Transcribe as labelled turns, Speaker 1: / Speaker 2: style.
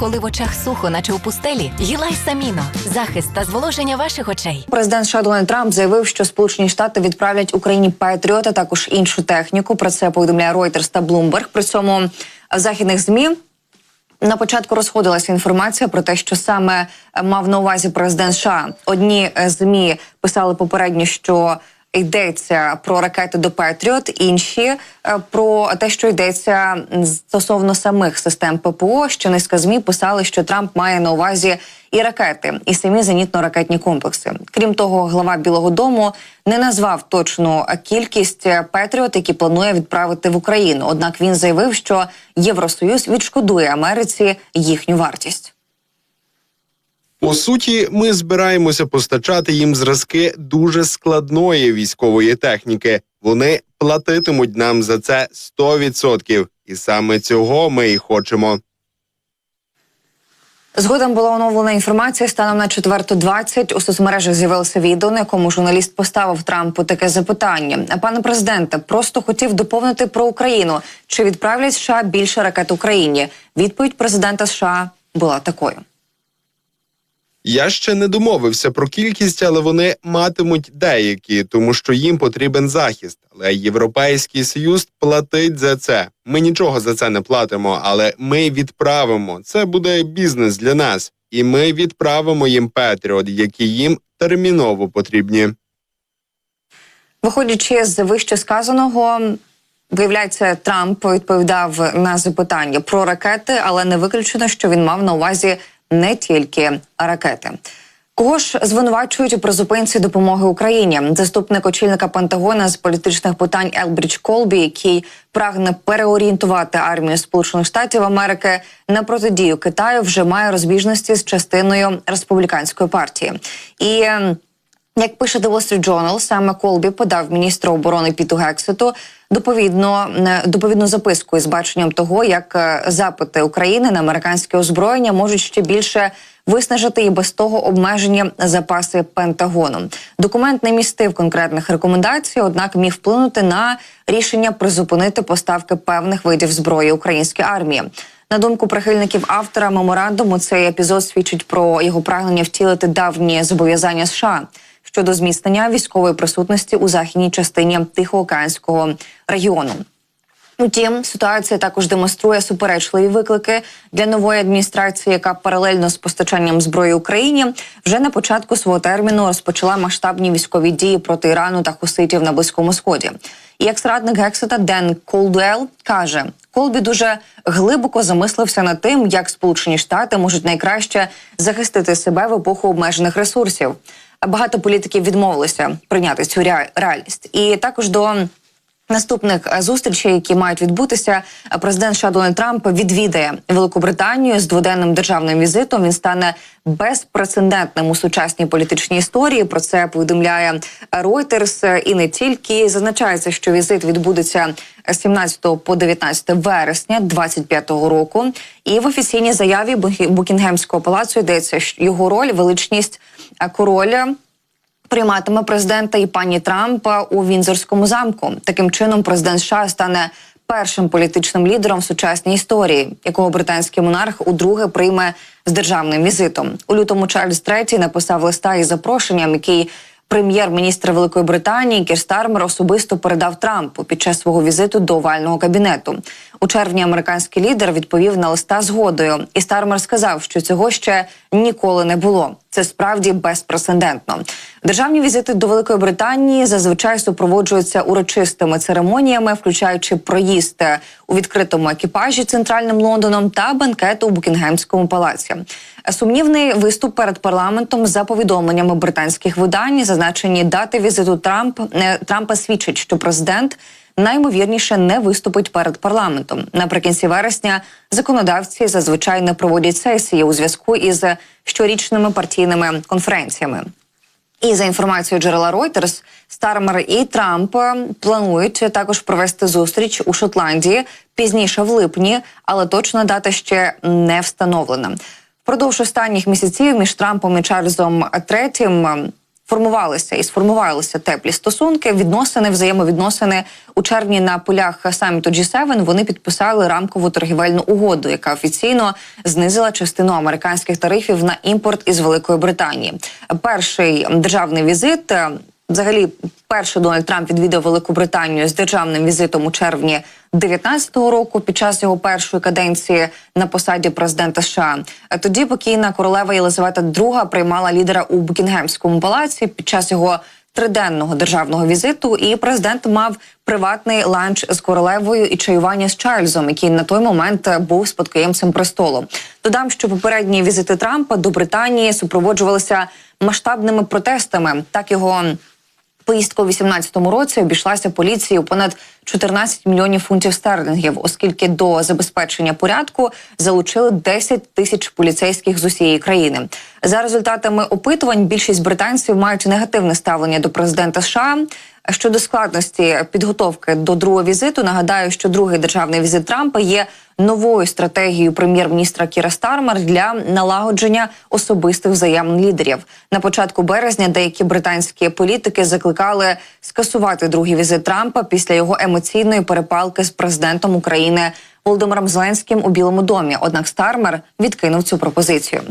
Speaker 1: Коли в очах сухо, наче у пустелі, Гілай Саміно. Захист та зволоження ваших очей.
Speaker 2: Президент США Трамп заявив, що Сполучені Штати відправлять Україні Петріот, також іншу техніку. Про це повідомляє Reuters та Bloomberg. При цьому в західних змі. На початку розходилася інформація про те, що саме мав на увазі президент США. Одні змі писали попередньо, що йдеться про ракети до Петріот, інші е, про те, що йдеться стосовно самих систем ППО. Ще низка змі писали, що Трамп має на увазі і ракети, і самі зенітно-ракетні комплекси. Крім того, глава Білого Дому не назвав точну кількість Петріот, які планує відправити в Україну. Однак він заявив, що Євросоюз відшкодує Америці їхню вартість.
Speaker 3: По суті, ми збираємося постачати їм зразки дуже складної військової техніки. Вони платитимуть нам за це 100%. І саме цього ми і хочемо.
Speaker 2: Згодом була оновлена інформація. Станом на 4.20 у соцмережах з'явилося відео, на якому журналіст поставив Трампу таке запитання. Пане президенте, просто хотів доповнити про Україну. Чи відправлять США більше ракет Україні? Відповідь президента США була такою.
Speaker 3: Я ще не домовився про кількість, але вони матимуть деякі, тому що їм потрібен захист. Але Європейський Союз платить за це. Ми нічого за це не платимо, але ми відправимо. Це буде бізнес для нас, і ми відправимо їм Петріот, які їм терміново потрібні.
Speaker 2: Виходячи з вище сказаного, виявляється, Трамп відповідав на запитання про ракети, але не виключено, що він мав на увазі не тільки ракети. Кого ж звинувачують у призупинці допомоги Україні? Заступник очільника Пентагона з політичних питань Елбрідж Колбі, який прагне переорієнтувати армію Сполучених Штатів Америки на протидію Китаю, вже має розбіжності з частиною республіканської партії. І ем, як пише The Wall Street Journal, саме Колбі подав міністру оборони Піту Гексету доповідно е, доповідну записку із баченням того, як е, запити України на американське озброєння можуть ще більше виснажити і без того обмежені запаси Пентагону. Документ не містив конкретних рекомендацій, однак міг вплинути на рішення призупинити поставки певних видів зброї українській армії. На думку прихильників автора меморандуму, цей епізод свідчить про його прагнення втілити давні зобов'язання США щодо зміцнення військової присутності у західній частині Тихоокеанського регіону. Утім, ситуація також демонструє суперечливі виклики для нової адміністрації, яка паралельно з постачанням зброї Україні вже на початку свого терміну розпочала масштабні військові дії проти Ірану та хуситів на близькому сході. І екс-радник Гексета Ден Колдуел каже, Колбі дуже глибоко замислився над тим, як Сполучені Штати можуть найкраще захистити себе в епоху обмежених ресурсів. Багато політиків відмовилися прийняти цю реальність, і також до Наступних е, зустрічей, які мають відбутися, е, президент США Трамп відвідає Велику Британію з дводенним державним візитом. Він стане безпрецедентним у сучасній політичній історії. Про це повідомляє Reuters. І не тільки зазначається, що візит відбудеться з 17 по 19 вересня 25-го року. І в офіційній заяві Букінгемського палацу йдеться що його роль, величність е, короля прийматиме президента і пані Трампа у Вінзорському замку. Таким чином, президент США стане першим політичним лідером в сучасній історії, якого британський монарх удруге прийме з державним візитом. У лютому Чарльз III написав листа із запрошенням, який прем'єр-міністр Великої Британії Кір Стармер особисто передав Трампу під час свого візиту до овального кабінету. У червні американський лідер відповів на листа згодою, і Стармер сказав, що цього ще ніколи не було. Це справді безпрецедентно. Державні візити до Великої Британії зазвичай супроводжуються урочистими церемоніями, включаючи проїзд у відкритому екіпажі центральним Лондоном та банкет у Букінгемському палаці. Сумнівний виступ перед парламентом за повідомленнями британських видань, зазначені дати візиту Трамп Трампа свідчить, що президент наймовірніше не виступить перед парламентом. Наприкінці вересня законодавці зазвичай не проводять сесії у зв'язку із щорічними партійними конференціями. І за інформацією джерела Reuters, Стармер і Трамп планують також провести зустріч у Шотландії пізніше в липні, але точна дата ще не встановлена. Впродовж останніх місяців між Трампом і Чарльзом III формувалися і сформувалися теплі стосунки, відносини, взаємовідносини у червні на полях саміту G7 вони підписали рамкову торгівельну угоду, яка офіційно знизила частину американських тарифів на імпорт із Великої Британії. Перший державний візит. Взагалі, перший Дональд Трамп відвідав Велику Британію з державним візитом у червні 19-го року під час його першої каденції на посаді президента США. Е, Тоді покійна королева Єлизавета II приймала лідера у Букінгемському палаці під час його триденного державного візиту. І президент мав приватний ланч з королевою і чаювання з Чарльзом, який на той момент е, був спадкоємцем престолу. Додам, що попередні візити Трампа до Британії супроводжувалися масштабними протестами. Так його Поїздка у 18-му році обійшлася поліції у понад 14 мільйонів фунтів стерлінгів, оскільки до забезпечення порядку залучили 10 тисяч поліцейських з усієї країни. За результатами опитувань більшість британців мають негативне ставлення до президента США. Щодо складності підготовки до другого візиту, нагадаю, що другий державний візит Трампа є новою стратегією прем'єр-міністра Кіра Стармер для налагодження особистих взаємин лідерів. На початку березня деякі британські політики закликали скасувати другий візит Трампа після його емоційної перепалки з президентом України Володимиром Зеленським у Білому домі. Однак Стармер відкинув цю пропозицію.